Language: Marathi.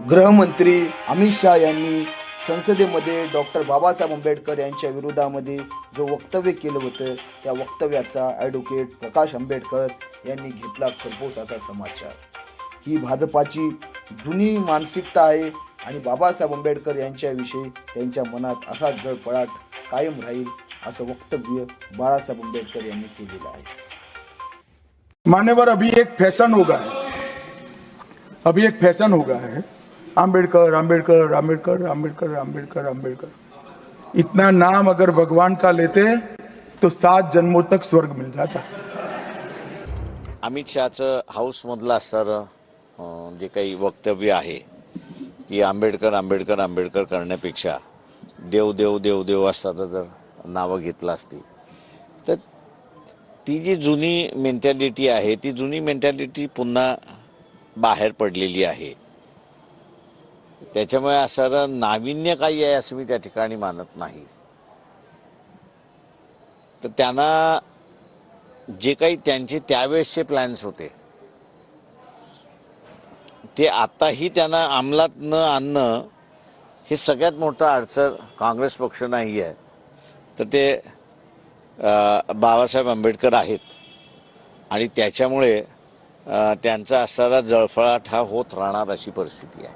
गृहमंत्री अमित शाह यांनी संसदेमध्ये डॉक्टर बाबासाहेब आंबेडकर यांच्या विरोधामध्ये जो वक्तव्य केलं होतं त्या वक्तव्याचा ॲडव्होकेट प्रकाश आंबेडकर यांनी घेतला खरपूस असा समाचार. ही भाजपाची जुनी मानसिकता आहे आणि बाबासाहेब आंबेडकर यांच्याविषयी त्यांच्या मनात असा जळपळाट कायम राहील असं वक्तव्य बाळासाहेब आंबेडकर यांनी केलेलं आहे. मान्यवर अभी एक फैशन होगा है. अभी एक फैशन होगा है. आम्बेडकर आम्बेडकर आम्बेडकर आम्बेडकर आम्बेडकर आम्बेडकर इतना नाम अगर भगवान का लेते तो सात जन्मों तक स्वर्ग मिल जाता. अमित शहाचं हाऊसमधलं असणारं जे काही वक्तव्य आहे की आंबेडकर आंबेडकर आंबेडकर करण्यापेक्षा देव देव देव देव असताना जर नावं घेतलं असती. तर ती जी जुनी मेंटॅलिटी आहे ती जुनी मेंटॅलिटी पुन्हा बाहेर पडलेली आहे. त्याच्यामुळे असणारं नाविन्य काही आहे असं मी त्या ठिकाणी मानत नाही. तर त्यांना जे काही त्यांचे त्यावेळेसचे प्लॅन्स होते ते आताही त्यांना अंमलात न आणणं हे सगळ्यात मोठं अडचण काँग्रेस पक्ष नाही आहे. तर ते बाबासाहेब आंबेडकर आहेत. आणि त्याच्यामुळे त्यांचा असणारा जळफळाट हा होत राहणार अशी परिस्थिती आहे.